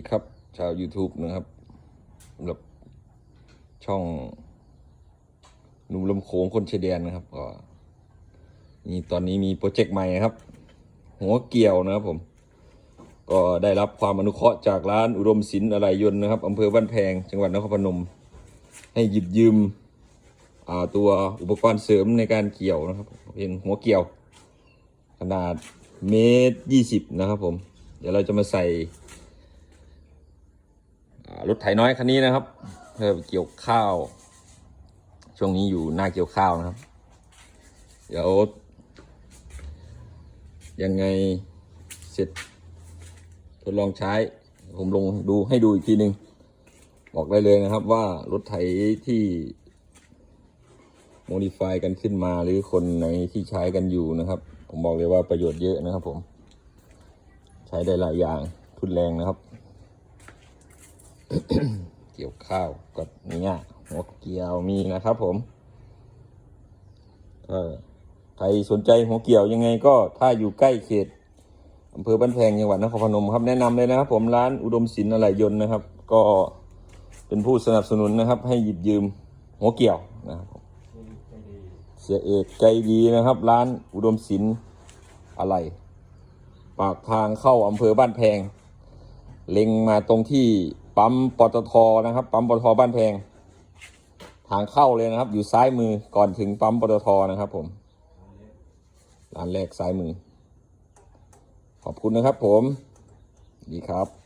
ดีครับ ชาว YouTube นะครับสำหรับช่องหนุ่มลำโขงคนชายแดนนะครับก็นี่ตอนนี้มีโปรเจกต์ใหม่ครับ หัวเกี่ยวนะครับผม ก็ได้รับความอนุเคราะห์จากร้านอุดมศิลป์อะไรยนต์นะครับอำเภอบ้านแพง จังหวัดนครพนม ให้หยิบยืมตัวอุปกรณ์เสริมในการเกี่ยวนะครับ เป็นหัวเกี่ยว ขนาดเมตรยี่สิบนะครับผม เดี๋ยวเราจะมาใส่ รถไถน้อยคันนี้นะครับเพื่อเกี่ยวข้าว ช่วงนี้อยู่หน้าเกี่ยวข้าวนะครับ เดี๋ยว ยังไงเสร็จทดลองใช้ ผมลงดูให้ดูอีกทีหนึ่งบอกได้เลยนะครับว่ารถไถที่โมดิฟายกันขึ้นมาหรือคนไหนที่ใช้กันอยู่นะครับ ผมบอกเลยว่าประโยชน์เยอะนะครับผม ใช้ได้หลายอย่างทุนแรงนะครับ เกี่ยวข้าวก็เนี่ยหัวเกี่ยวมีนะครับผมก็ใครสนใจหัวเกี่ยวยังไงก็ถ้าอยู่ใกล้เขตอำเภอบ้านแพงจังหวัดนครพนมครับแนะนำเลยนะครับ ผมร้านอุดมศิลป์อะไหล่ยนต์นะครับ ก็เป็นผู้สนับสนุนนะครับ ให้หยิบยืมหัวเกี่ยวนะครับเสียเอกใจดีนะครับ ร้านอุดมศิลป์อะไหล่ปากทางเข้าอำเภอบ้านแพง เล็งมาตรงที่ ปั๊มปตทนะครับ ปั๊มปตทบ้านแพง ทางเข้าเลยนะครับ อยู่ซ้ายมือก่อนถึงปั๊มปตทนะครับผมร้านแรกซ้ายมือ ขอบคุณนะครับผมดีครับ